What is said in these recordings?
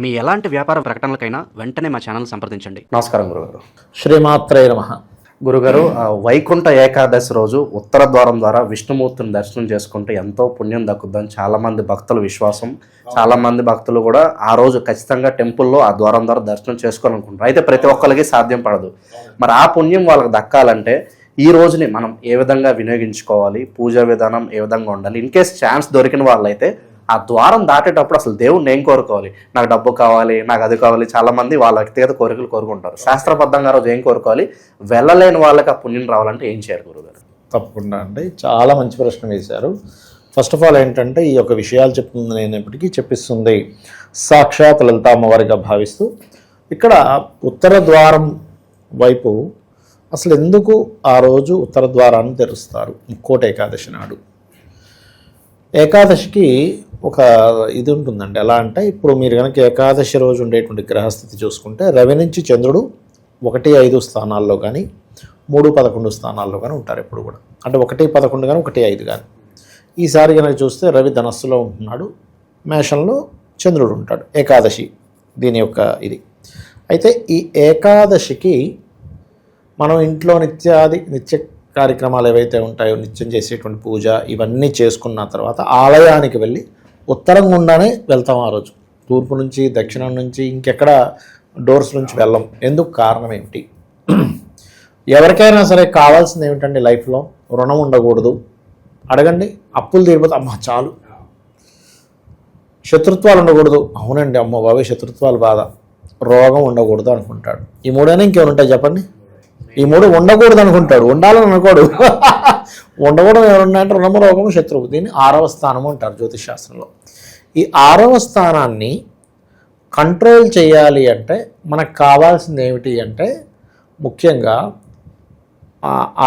మీ ఎలాంటి వ్యాపార ప్రకటనలకైనా వెంటనే మా ఛానల్ సంప్రదించండి. నమస్కారం గురుగారు. శ్రీమాత్రే నమ. గురుగారు వైకుంఠ ఏకాదశి రోజు ఉత్తర ద్వారం ద్వారా విష్ణుమూర్తిని దర్శనం చేసుకుంటే ఎంతో పుణ్యం దక్కుద్దని చాలా మంది భక్తుల విశ్వాసం. చాలా మంది భక్తులు కూడా ఆ రోజు ఖచ్చితంగా టెంపుల్లో ఆ ద్వారం ద్వారా దర్శనం చేసుకోవాలనుకుంటారు అయితే ప్రతి ఒక్కరికి సాధ్యం పడదు. మరి ఆ పుణ్యం వాళ్ళకి దక్కాలంటే ఈ రోజుని మనం ఏ విధంగా వినియోగించుకోవాలి? పూజా విధానం ఏ విధంగా ఉండాలి? ఇన్ కేస్ ఛాన్స్ దొరికిన వాళ్ళైతే ఆ ద్వారం దాటేటప్పుడు అసలు దేవుణ్ణి ఏం కోరుకోవాలి? నాకు డబ్బు కావాలి నాకు అది కావాలి చాలా మంది వాళ్ళ వ్యక్తిగత కోరికలు కోరుకుంటారు. శాస్త్రబద్ధంగా రోజు ఏం కోరుకోవాలి? వెళ్ళలేని వాళ్ళకి ఆ పుణ్యం రావాలంటే ఏం చేయాలి గురుగారు? తప్పకుండా అండి. చాలా మంచి ప్రశ్న వేశారు. ఫస్ట్ ఆఫ్ ఆల్ ఏంటంటే ఈ యొక్క విషయాలు చెప్తుంది నేనప్పటికీ చెప్పిస్తుంది. సాక్షాత్ లలితామ్మవారిగా భావిస్తూ ఇక్కడ ఉత్తర ద్వారం వైపు అసలు ఎందుకు ఆ రోజు ఉత్తర ద్వారాన్ని తెరుస్తారు? ముక్కోట ఏకాదశి నాడు. ఏకాదశికి ఒక ఇది ఉంటుందండి. ఎలా అంటే ఇప్పుడు మీరు కనుక ఏకాదశి రోజు ఉండేటువంటి గ్రహస్థితి చూసుకుంటే రవి నుంచి చంద్రుడు ఒకటి ఐదు స్థానాల్లో కానీ మూడు పదకొండు స్థానాల్లో కానీ ఉంటారు ఎప్పుడు కూడా. అంటే ఒకటి పదకొండు కానీ ఒకటి ఐదు కానీ ఈసారి కనుక చూస్తే రవి ధనస్సులో ఉంటున్నాడు. మేషంలో చంద్రుడు ఉంటాడు. ఏకాదశి దీని యొక్క ఇది. అయితే ఈ ఏకాదశికి మనం ఇంట్లో నిత్యాది నిత్య కార్యక్రమాలు ఏవైతే ఉంటాయో నిత్యం చేసేటువంటి పూజ ఇవన్నీ చేసుకున్న తర్వాత ఆలయానికి వెళ్ళి ఉత్తరం గుండానే వెళ్తాం ఆ రోజు. తూర్పు నుంచి దక్షిణం నుంచి ఇంకెక్కడ డోర్స్ నుంచి వెళ్ళం. ఎందుకు కారణం ఏమిటి ఎవరికైనా సరే కావాల్సింది ఏమిటండి లైఫ్లో? రుణం ఉండకూడదు. అడగండి. అప్పులు తీరిపోతే అమ్మ చాలు. శత్రుత్వాలు ఉండకూడదు. అవునండి అమ్మ బాబాయ్ శత్రుత్వాలు బాధ. రోగం ఉండకూడదు అనుకుంటాడు. ఈ మూడైనా ఇంకేమైనా ఉంటాయి చెప్పండి? ఈ మూడు ఉండకూడదు అనుకుంటాడు. ఉండాలని అనుకోడు. ఉండకూడదు ఎవరున్నాయంటే రుణము రోగము శత్రువు. దీన్ని ఆరవ స్థానము అంటారు జ్యోతిష్ శాస్త్రంలో ఈ ఆరవ స్థానాన్ని కంట్రోల్ చేయాలి అంటే మనకు కావాల్సింది ఏమిటి అంటే ముఖ్యంగా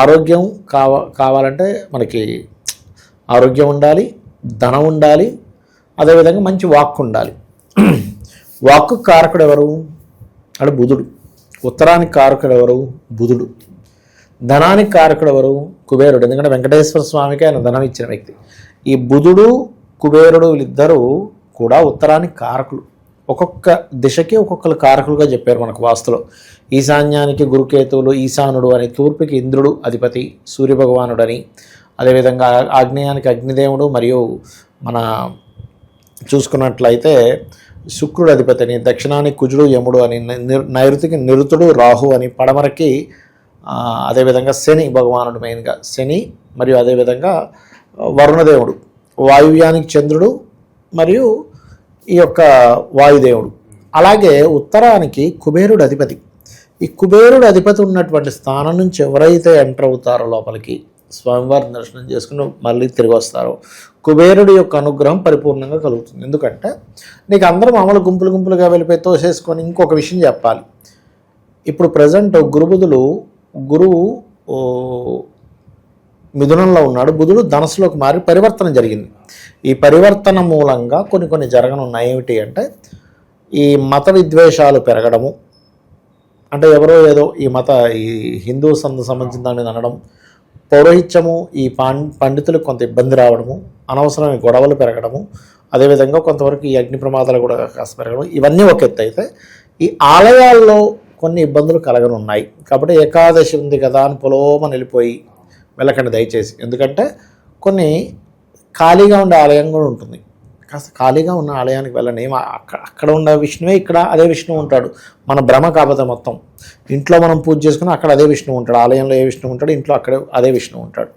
ఆరోగ్యం కావ కావాలంటే మనకి ఆరోగ్యం ఉండాలి ధనం ఉండాలి అదేవిధంగా మంచి వాక్ ఉండాలి. వాక్కు కారకుడు ఎవరు? అంటే బుధుడు. ఉత్తరానికి కారకుడు ఎవరు? బుధుడు. ధనానికి కారకుడు ఎవరు? కుబేరుడు. ఎందుకంటే వెంకటేశ్వర స్వామికి ఆయన ధనం ఇచ్చిన వ్యక్తి. ఈ బుధుడు కుబేరుడు వీళ్ళిద్దరూ కూడా ఉత్తరానికి కారకులు. ఒక్కొక్క దిశకి ఒక్కొక్కరు కారకులుగా చెప్పారు మనకు వాస్తులో. ఈశాన్యానికి గురుకేతువులు ఈశానుడు అని తూర్పుకి ఇంద్రుడు అధిపతి సూర్యభగవానుడని అదేవిధంగా ఆగ్నేయానికి అగ్నిదేవుడు మరియు మన చూసుకున్నట్లయితే శుక్రుడు అధిపతిని దక్షిణానికి కుజుడు యముడు అని నైరుతికి నిరుతుడు రాహు అని పడమరకి అదేవిధంగా శని భగవానుడు మెయిన్గా శని మరియు అదేవిధంగా వరుణదేవుడు. వాయువ్యానికి చంద్రుడు మరియు ఈ యొక్క వాయుదేవుడు. అలాగే ఉత్తరానికి కుబేరుడు అధిపతి. ఈ కుబేరుడు అధిపతి ఉన్నటువంటి స్థానం నుంచి ఎవరైతే ఎంటర్ అవుతారో లోపలికి స్వామివారిని దర్శనం చేసుకుని మళ్ళీ తిరిగి వస్తారో కుబేరుడి యొక్క అనుగ్రహం పరిపూర్ణంగా కలుగుతుంది. ఎందుకంటే నీకు అందరూ మామూలు గుంపులు గుంపులుగా వెళ్ళిపోయి తోసేసుకొని ఇంకొక విషయం చెప్పాలి. ఇప్పుడు ప్రజెంట్ గురుబుధులు గురువు మిథునంలో ఉన్నాడు. బుధుడు ధనస్సులోకి మారి పరివర్తన జరిగింది. ఈ పరివర్తన మూలంగా కొన్ని కొన్ని జరగనున్నాయి. ఏమిటి అంటే ఈ మత విద్వేషాలు పెరగడము. అంటే ఎవరో ఏదో ఈ మత ఈ హిందూ సంద సంబంధించిన దాని మీద అనడం పౌరోహిత్యము ఈ పాం పండితులకు కొంత ఇబ్బంది రావడము అనవసరమైన గొడవలు పెరగడము అదేవిధంగా కొంతవరకు ఈ అగ్ని ప్రమాదాలు కూడా కాస్త పెరగడం ఇవన్నీ ఒక ఎత్తు అయితే ఈ ఆలయాల్లో కొన్ని ఇబ్బందులు కలగనున్నాయి. కాబట్టి ఏకాదశి ఉంది కదా అని పొలోమని వెళ్ళిపోయి వెళ్ళకండి దయచేసి. ఎందుకంటే కొన్ని ఖాళీగా ఉండే ఆలయం కూడా ఉంటుంది. కాస్త ఖాళీగా ఉన్న ఆలయానికి వెళ్ళండి. అక్కడ అక్కడ ఉన్న విష్ణువే ఇక్కడ అదే విష్ణువు ఉంటాడు. మన భ్రమ కాకపోతే మొత్తం. ఇంట్లో మనం పూజ చేసుకుని అక్కడ అదే విష్ణువు ఉంటాడు. ఆలయంలో ఏ విష్ణువు ఉంటాడు ఇంట్లో అక్కడే అదే విష్ణువు ఉంటాడు.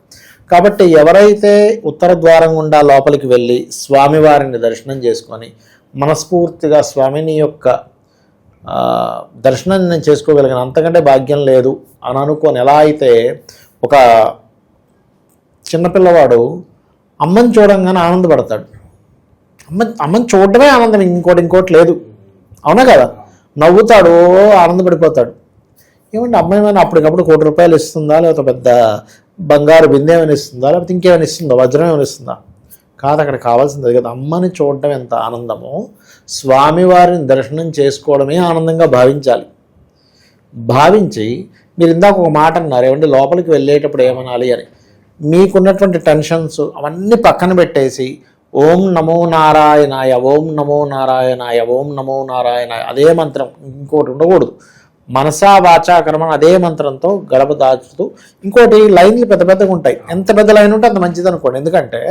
కాబట్టి ఎవరైతే ఉత్తర ద్వారం గుండా లోపలికి వెళ్ళి స్వామివారిని దర్శనం చేసుకొని మనస్ఫూర్తిగా స్వామిని యొక్క దర్శనం నేను చేసుకోగలిగాను. అంతకంటే భాగ్యం లేదు. అని అనుకోని ఎలా అయితే ఒక చిన్నపిల్లవాడు అమ్మని చూడంగానే ఆనందపడతాడు. అమ్మ అమ్మని చూడడమే ఆనందం. ఇంకోటి ఇంకోటి లేదు. అవునా కదా? నవ్వుతాడు ఆనందపడిపోతాడు. ఏమంటే అమ్మాయి ఏమైనా అప్పటికప్పుడు కోటి రూపాయలు ఇస్తుందా? లేకపోతే పెద్ద బంగారు బిందె ఏమైనా ఇస్తుందా? లేకపోతే ఇంకేమైనా ఇస్తుందా? వజ్రం ఏమైనా ఇస్తుందా? కాదు అక్కడ కావాల్సింది కదా. అమ్మని చూడటం ఎంత ఆనందమో స్వామివారిని దర్శనం చేసుకోవడమే ఆనందంగా భావించాలి. భావించి మీరు ఇందాక ఒక మాట అన్నారు ఏమంటే లోపలికి వెళ్ళేటప్పుడు ఏమనాలి అని. మీకున్నటువంటి టెన్షన్స్ అవన్నీ పక్కన పెట్టేసి ఓం నమో నారాయణాయ ఓం నమో నారాయణాయ ఓం నమో నారాయణాయ అదే మంత్రం ఇంకోటి ఉండకూడదు. మనసా వాచా కర్మణ అదే మంత్రంతో గడప దాచుతూ ఇంకోటి లైన్లు పెద్ద పెద్దగా ఉంటాయి. ఎంత పెద్ద లైన్ ఉంటే అంత మంచిది అనుకోండి. ఎందుకంటే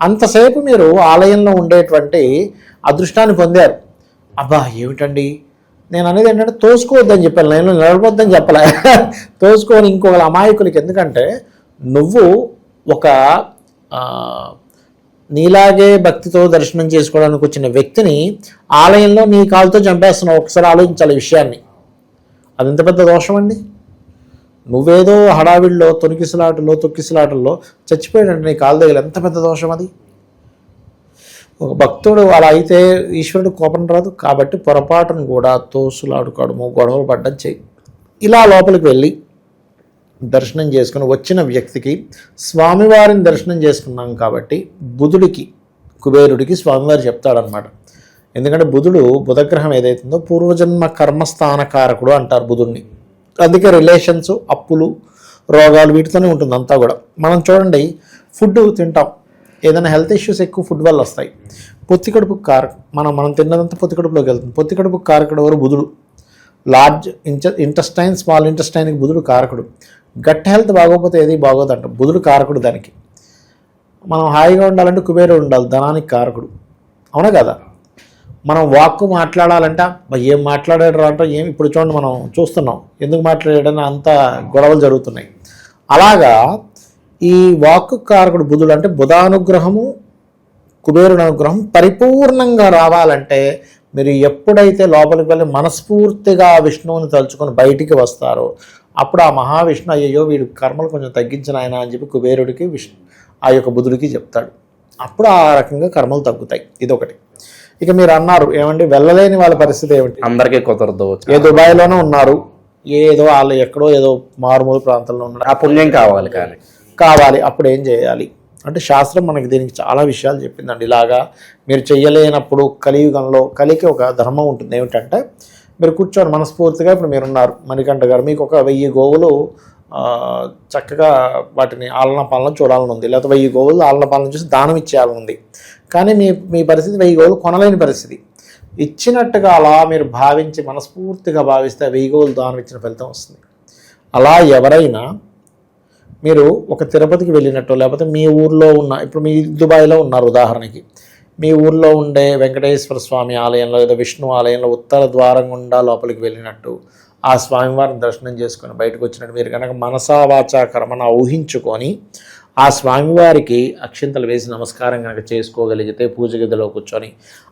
అంతసేపు మీరు ఆలయంలో ఉండేటువంటి అదృష్టాన్ని పొందారు. అబ్బా ఏమిటండి? నేను అనేది ఏంటంటే తోసుకోవద్దని చెప్పాను. లైన్లో నిలబడొద్దని చెప్పలే. తోసుకొని ఇంకొకరు అమాయకులకి ఎందుకంటే నువ్వు ఒక నీలాగే భక్తితో దర్శనం చేసుకోవడానికి వచ్చిన వ్యక్తిని ఆలయంలో నీ కాలుతో చంపేస్తున్నావు. ఒకసారి ఆలోచించాలి విషయాన్ని. అది ఎంత పెద్ద దోషం అండి నువ్వేదో హడావిడిలో తొనికిసలాటలో తొక్కిసలాటల్లో చచ్చిపోయాడండి నీ కాలు దగ్గర ఎంత పెద్ద దోషం అది ఒక భక్తుడు అలా అయితే ఈశ్వరుడు కోపం రాదు. కాబట్టి పొరపాటును కూడా తోసులాడుకోవడము గొడవలు పడ్డం చేయి. ఇలా లోపలికి వెళ్ళి దర్శనం చేసుకుని వచ్చిన వ్యక్తికి స్వామివారిని దర్శనం చేసుకున్నాం కాబట్టి బుధుడికి కుబేరుడికి స్వామివారు చెప్తాడనమాట ఎందుకంటే బుధుడు బుధగ్రహం ఏదైతుందో పూర్వజన్మ కర్మస్థానకారకుడు అంటారు బుధుడిని అందుకే రిలేషన్స్ అప్పులు రోగాలు వీటితోనే ఉంటుంది అంతా కూడా. మనం చూడండి ఫుడ్ తింటాం. ఏదైనా హెల్త్ ఇష్యూస్ ఎక్కువ ఫుడ్ వల్ల వస్తాయి. పొత్తి కడుపు కారక మనం మనం తిన్నదంతా పొత్తి కడుపులోకి వెళ్తుంది. పొత్తి కడుపు కారకుడు ఎవరు? బుధుడు. లార్జ్ ఇంచ ఇంటస్టైన్ స్మాల్ ఇంటస్టైన్కి బుధుడు కారకుడు. గట్ హెల్త్ బాగోకపోతే ఏది బాగోదంట బుధుడు కారకుడు దానికి. మనం హాయిగా ఉండాలంటే కుబేరుడు ఉండాలి. ధనానికి కారకుడు. అవునా కదా? మనం వాక్కు మాట్లాడాలంటే ఏం మాట్లాడాడు అంటే ఏం ఇప్పుడు చూడండి మనం చూస్తున్నాం. ఎందుకు మాట్లాడాడని అంత గొడవలు జరుగుతున్నాయి. అలాగా ఈ వాక్కు కారకుడు బుధుడు అంటే బుధానుగ్రహము కుబేరుడు అనుగ్రహం పరిపూర్ణంగా రావాలంటే మీరు ఎప్పుడైతే లోపలికి వెళ్ళి మనస్ఫూర్తిగా విష్ణువుని తలుచుకొని బయటికి వస్తారో అప్పుడు ఆ మహావిష్ణు అయ్యో వీడు కర్మలు కొంచెం తగ్గించిన ఆయన అని చెప్పి కుబేరుడికి విష్ణు ఆ యొక్క బుధుడికి చెప్తాడు. అప్పుడు ఆ రకంగా కర్మలు తగ్గుతాయి. ఇదొకటి. ఇక మీరు అన్నారు ఏమండి? వెళ్ళలేని వాళ్ళ పరిస్థితి ఏమిటి? అందరికీ కుదరదు. ఏ దుబాయ్లోనే ఉన్నారు? ఏదో వాళ్ళు ఎక్కడో ఏదో మారుమూల ప్రాంతంలో ఉన్నారు. ఆ పుణ్యం కావాలి కానీ. కావాలి అప్పుడు ఏం చేయాలి? అంటే శాస్త్రం మనకి దీనికి చాలా విషయాలు చెప్పిందండి. ఇలాగా మీరు చెయ్యలేనప్పుడు కలియుగంలో కలికి ఒక ధర్మం ఉంటుంది. ఏమిటంటే మీరు కూర్చొని మనస్ఫూర్తిగా ఇప్పుడు మీరు ఉన్నారు మణికంఠ గారు మీకు ఒక వెయ్యి గోవులు చక్కగా వాటిని ఆలన పాలన చూడాలని ఉంది. లేకపోతే వెయ్యి గోవులు ఆలన పాలన చూసి దానం ఇచ్చేయాలని ఉంది. కానీ మీ మీ పరిస్థితి వెయ్యి గోవులు కొనలేని పరిస్థితి. ఇచ్చినట్టుగా అలా మీరు భావించి మనస్ఫూర్తిగా భావిస్తే వెయ్యి గోవులు దానం ఇచ్చిన ఫలితం వస్తుంది. అలా ఎవరైనా మీరు ఒక తిరుపతికి వెళ్ళినట్టు లేకపోతే మీ ఊర్లో ఉన్న ఇప్పుడు మీ దుబాయ్లో ఉన్నారు ఉదాహరణకి. మీ ఊర్లో ఉండే వెంకటేశ్వర స్వామి ఆలయంలో లేదా విష్ణు ఆలయంలో ఉత్తర ద్వారం గుండా లోపలికి వెళ్ళినట్టు ఆ స్వామివారిని దర్శనం చేసుకొని బయటకు వచ్చినట్టు మీరు కనుక మనసావాచ కర్మను ఊహించుకొని ఆ స్వామివారికి అక్షింతలు వేసి నమస్కారం కనుక చేసుకోగలిగితే పూజ గదిలో కూర్చొని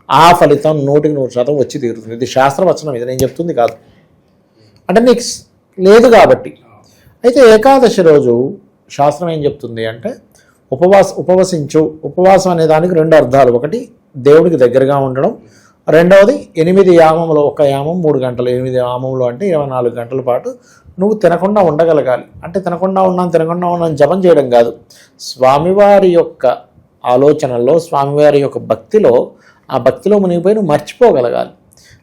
ఆ ఫలితం నూటికి నూరు శాతం వచ్చి తీరుతుంది. ఇది శాస్త్రవచనం ఇది నేను చెప్తుంది కాదు. అంటే నీకు లేదు కాబట్టి. అయితే ఏకాదశి రోజు శాస్త్రం ఏం చెప్తుంది అంటే ఉపవాస ఉపవసించు ఉపవాసం అనే దానికి రెండు అర్థాలు. ఒకటి దేవుడికి దగ్గరగా ఉండడం. రెండవది ఎనిమిది యామంలో ఒక యామం మూడు గంటలు. ఎనిమిది యామంలో అంటే ఇరవై నాలుగు గంటల పాటు నువ్వు తినకుండా ఉండగలగాలి. అంటే తినకుండా ఉన్నాను తినకుండా ఉన్నాను జపం చేయడం కాదు. స్వామివారి యొక్క ఆలోచనల్లో స్వామివారి యొక్క భక్తిలో ఆ భక్తిలో మునిగిపోయి నువ్వు మర్చిపోగలగాలి.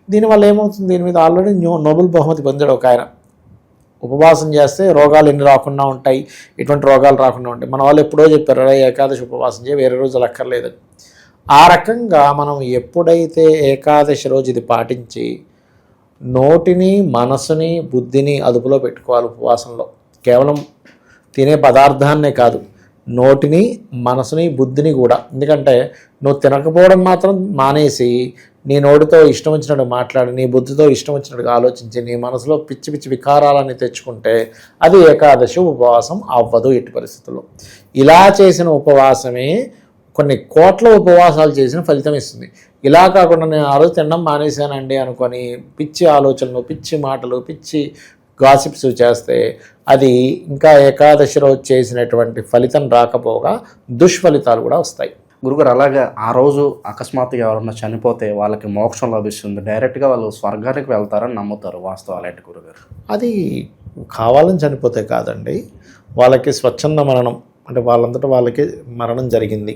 దీనివల్ల ఏమవుతుంది? దీని మీద ఆల్రెడీ న్యూ నోబెల్ బహుమతి పొందాడు ఒక ఆయన. ఉపవాసం చేస్తే రోగాలు ఎన్ని రాకుండా ఉంటాయి? ఇటువంటి రోగాలు రాకుండా ఉంటాయి? మన వాళ్ళు ఎప్పుడో చెప్పారు ఏకాదశి ఉపవాసం చేయ వేరే రోజులు అక్కర్లేదని ఆ రకంగా మనం ఎప్పుడైతే ఏకాదశి రోజు ఇది పాటించి నోటిని మనసుని బుద్ధిని అదుపులో పెట్టుకోవాలి ఉపవాసంలో. కేవలం తినే పదార్థాన్నే కాదు నోటిని మనసుని బుద్ధిని కూడా. ఎందుకంటే నువ్వు తినకపోవడం మాత్రం మానేసి నీ నోటితో ఇష్టం వచ్చినట్టు మాట్లాడి నీ బుద్ధితో ఇష్టం వచ్చినట్టుగా ఆలోచించి నీ మనసులో పిచ్చి పిచ్చి వికారాలని తెచ్చుకుంటే అది ఏకాదశి ఉపవాసం అవ్వదు ఎట్టి పరిస్థితుల్లో. ఇలా చేసిన ఉపవాసమే కొన్ని కోట్ల ఉపవాసాలు చేసిన ఫలితం ఇస్తుంది. ఇలా కాకుండా నేను ఆ రోజు తినడం మానేశానండి అనుకొని పిచ్చి ఆలోచనలు పిచ్చి మాటలు పిచ్చి గాసిప్స్ చేస్తే అది ఇంకా ఏకాదశి రోజు చేసినటువంటి ఫలితం రాకపోగా దుష్ఫలితాలు కూడా వస్తాయి. గురుగారు అలాగే ఆ రోజు అకస్మాత్తుగా ఎవరన్నా చనిపోతే వాళ్ళకి మోక్షం లభిస్తుంది. డైరెక్ట్గా వాళ్ళు స్వర్గానికి వెళ్తారని నమ్ముతారు వాస్తవాలు ఏంటి గురుగారు? అది కావాలని చనిపోతే కాదండి. వాళ్ళకి స్వచ్ఛంద మరణం అంటే వాళ్ళంతటా వాళ్ళకి మరణం జరిగింది.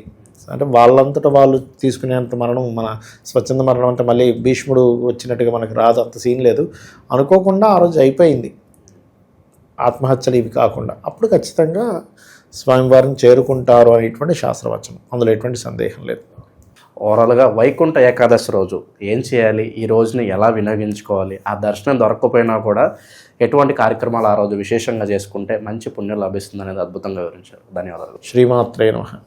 అంటే వాళ్ళంతటా వాళ్ళు తీసుకునేంత మరణం మన స్వచ్ఛంద మరణం అంటే మళ్ళీ భీష్ముడు వచ్చినట్టుగా మనకు రాదు అంత సీన్ లేదు. అనుకోకుండా ఆ రోజు అయిపోయింది. ఆత్మహత్యలు ఇవి కాకుండా. అప్పుడు ఖచ్చితంగా స్వామివారిని చేరుకుంటారు అనేటువంటి శాస్త్రవచనం. అందులో ఎటువంటి సందేహం లేదు. ఓవరాల్గా వైకుంఠ ఏకాదశి రోజు ఏం చేయాలి? ఈ రోజుని ఎలా వినియోగించుకోవాలి? ఆ దర్శనం దొరకకపోయినా కూడా ఎటువంటి కార్యక్రమాలు ఆ రోజు విశేషంగా చేసుకుంటే మంచి పుణ్యం లభిస్తుంది అనేది అద్భుతంగా వివరించారు. ధన్యవాదాలు. శ్రీమాత్రే నమః.